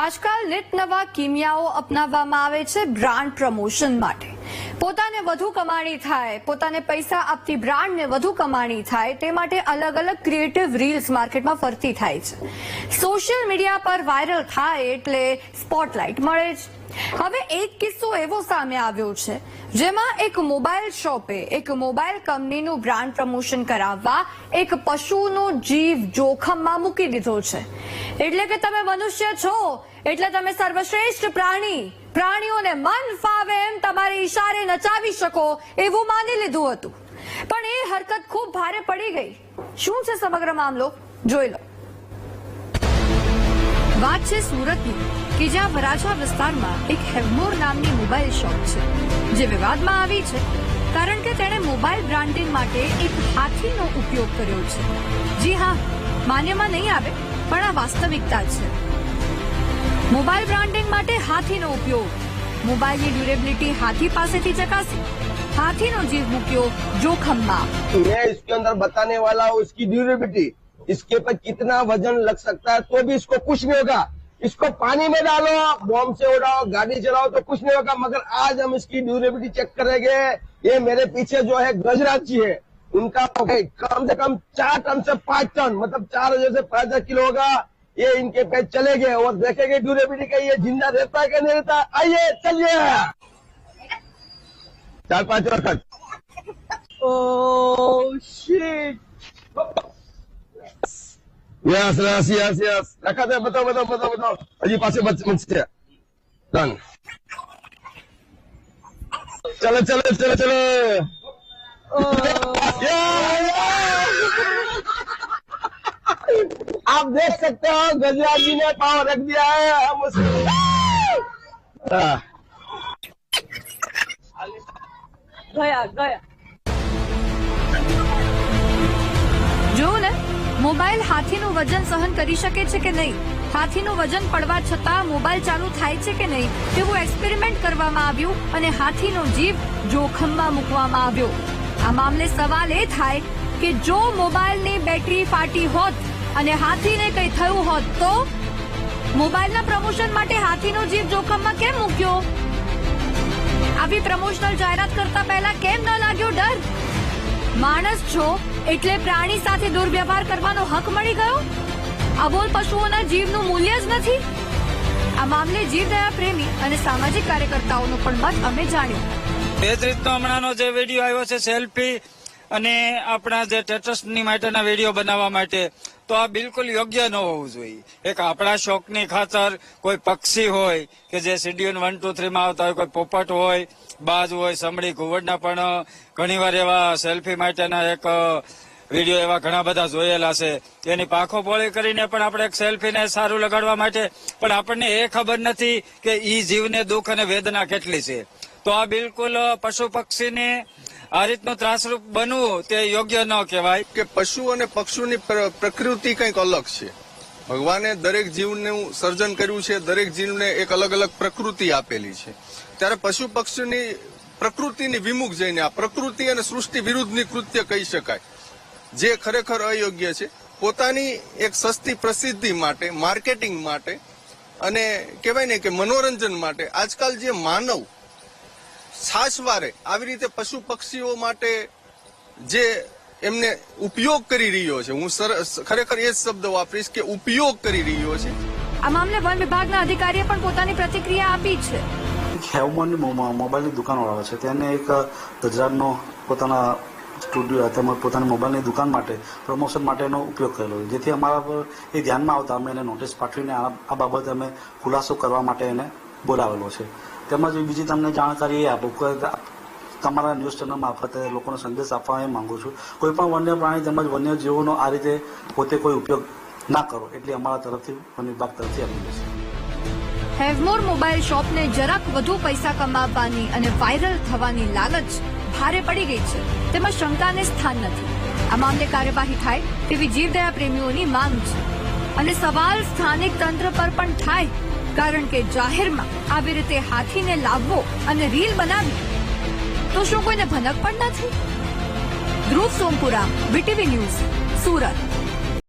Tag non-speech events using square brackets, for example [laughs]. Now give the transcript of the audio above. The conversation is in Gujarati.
આજકાલ નિત નવા કિમિયાઓ અપનાવવામાં આવે છે બ્રાન્ડ પ્રમોશન માટે. પોતાને વધુ કમાણી થાય, પોતાને પૈસા આપતી બ્રાન્ડને વધુ કમાણી થાય, તે માટે અલગ અલગ ક્રિએટિવ રીલ્સ માર્કેટમાં ફરતી થાય છે. સોશિયલ મીડિયા પર વાયરલ થાય એટલે સ્પોટલાઇટ મળે છે હવે એક કિસ્સો એવો સામે આવ્યો છે, જેમાં એક મોબાઈલ શોપે એક મોબાઈલ કંપનીનું બ્રાન્ડ પ્રમોશન કરાવવા એક પશુનો જીવ જોખમમાં મૂકી દીધો છે. એટલે કે તમે મનુષ્ય છો. એટલે તમે સર્વશ્રેષ્ઠ પ્રાણી. પ્રાણીઓને મન ફાવે એમ તમારે ઈશારે નચાવી શકો એવું માની લીધું હતું. પણ એ હરકત ખૂબ ભારે પડી ગઈ. શું છે સમગ્ર મામલો? જોઈ લો. વાત છે સુરતની. કે જ્યાં વરાછા વિસ્તારમાં એક હેવમોર નામની મોબાઈલ શોપ છે, જે વિવાદમાં આવી છે. કારણ કે તેણે મોબાઈલ બ્રાન્ડિંગ માટે એક હાથીનો ઉપયોગ કર્યો છે. જી હા, માન્યમાં નહીં આવે. પણ આ વાસ્તવિકતા છે મોબાઈલ બ્રાન્ડિંગ માટે હાથીનો ઉપયોગ મોબાઈલની ડ્યુરેબિલિટી હાથી પાસેથી ચકાસી હાથીનો જીવ મૂક્યો જોખમમાં मैं इसके अंदर बताने वाला हूँ इसकी ड्यूरेबिलिटी इसके पर कितना वजन लग सकता है तो भी इसको कुछ नहीं होगा इसको पानी में डालो बॉम्ब से उड़ाओ गाड़ी चलाओ तो कुछ नहीं होगा मगर आज हम इसकी ड्यूरेबिलिटी चेक करेंगे ये मेरे पीछे जो है गजराज जी है उनका कम से कम चार टन से पाँच टन मतलब चार हज़ार से पाँच हज़ार किलो होगा। ये इनके पे चले गए और देखेंगे ड्यूरेबिलिटी का ये ज़िंदा रहता है क्या नहीं रहता आइए चलिए। चार पाँच वर्ष तक ओ shit yes yes yes yes रखा था बताओ बताओ बताओ बताओ। अजी पास बच मुझसे डन चलो चलो चलो चलो। [laughs] आप देख सकते हो गजराज जी ने पाव रख दिया है हम उसको हाँ, ગયા ગયા જોયું ને મોબાઈલ હાથીનું વજન સહન કરી શકે છે કે નહીં હાથીનું વજન પડવા છતાં મોબાઈલ ચાલુ થાય છે કે નહીં તેવું એક્સપેરિમેન્ટ કરવામાં આવ્યું અને હાથીનો જીવ જોખમમાં મૂકવામાં આવ્યો આ મામલે સવાલ એ થાય કે જો મોબાઈલની બેટરી ફાટી હોત અને હાથીને કંઈ થયું હોત તો? મોબાઈલના પ્રમોશન માટે હાથીનો જીવ જોખમમાં કેમ મૂક્યો? આવી પ્રમોશનલ જાહેરાત કરતા પહેલા કેમ ન લાગ્યો ડર? માણસ છો એટલે પ્રાણી સાથે દુર્વ્યવહાર કરવાનો હક મળી ગયો? અબોલ પશુઓના જીવનું મૂલ્ય જ નથી? આ મામલે જીવદયા પ્રેમી અને સામાજિક કાર્યકર્તાઓનો પણ મત અમે જાણ્યો. એ જ રીતનો હમણાંનો જે વીડિયો આવ્યો છે, સેલ્ફી અને આપણા જે ટેટસની માટેના વીડિયો બનાવવા માટે, તો આ બિલકુલ યોગ્ય ન હોવું જોઈએ. એક આપણા શોખની ખાતર કોઈ પક્ષી હોય કે જે સીડીઓન વન ટુ થ્રીમાં આવતા હોય, કોઈ પોપટ હોય, બાજ હોય સમડી ઘુવડના પણ ઘણીવાર એવા સેલ્ફી માટેના એક વીડિયો એવા ઘણા બધા જોયેલા છે. એની પાંખો પોળી કરીને પણ આપણે એક સેલ્ફીને સારું લગાડવા માટે, પણ આપણને એ ખબર નથી કે ઈ જીવને દુઃખ અને વેદના કેટલી છે. તો આ બિલકુલ પશુ પક્ષીને આ રીતનું ત્રાસરૂપ બનવું તે યોગ્ય ન કહેવાય. કે પશુ અને પક્ષીની પ્રકૃતિ કંઈક અલગ છે. ભગવાને દરેક જીવનું સર્જન કર્યું છે, દરેક જીવને એક અલગ અલગ પ્રકૃતિ આપેલી છે. ત્યારે પશુ પક્ષીની પ્રકૃતિની વિમુખ જઈને આ પ્રકૃતિ અને સૃષ્ટિ વિરુદ્ધની કૃત્ય કહી શકાય. જે ખરેખર અયોગ્ય છે. પોતાની એક સસ્તી પ્રસિદ્ધિ માટે, માર્કેટિંગ માટે અને કહેવાય ને કે મનોરંજન માટે આજકાલ જે માનવ છાશવારે આવી રીતે પશુ પક્ષીઓ માટે જે એમને ઉપયોગ કરી રહ્યો છે હું ખરેખર એ જ શબ્દ વાપરીશ કે ઉપયોગ કરી રહ્યો છે. આ મામલે વન વિભાગના અધિકારીએ પણ પોતાની પ્રતિક્રિયા આપી છે. હેવમન હેવમોનની મોબાઈલની દુકાનવાળો છે તેને એક ગજરાતનો પોતાના સ્ટુડિયો તેમજ પોતાની મોબાઈલની દુકાન માટે પ્રમોશન માટેનો ઉપયોગ કરેલો છે. જેથી અમારા પર એ ધ્યાનમાં આવતા અમે એને નોટિસ પાઠવીને આ આ બાબતે અમે ખુલાસો કરવા માટે એને બોલાવેલો છે. તેમજ બીજી તમને જાણકારી એ આપું કે તમારા ન્યૂઝ ચેનલ મારફતે લોકોનો સંદેશ આપવા એ માંગુ છું. કોઈ પણ વન્ય પ્રાણી તેમજ વન્ય જીવોનો આ રીતે પોતે કોઈ ઉપયોગ ના કરો એટલે અમારા તરફથી વન વિભાગ તરફથી અપીલ છે હેવમોર મોબાઈલ શોપને જરાક વધુ પૈસા કમાવવાની અને વાયરલ થવાની લાલચ ભારે પડી ગઈ છે. તેમાં શંકાને સ્થાન નથી. આ મામલે કાર્યવાહી થાય તેવી જીવદયા પ્રેમીઓની માંગ છે. અને સવાલ સ્થાનિક તંત્ર પર પણ થાય કારણ કે જાહેરમાં આવી રીતે હાથીને લાવવો અને રીલ બનાવવી તો શું કોઈને ભનક પણ નથી? Dhruv Sompura, VTV news, Surat.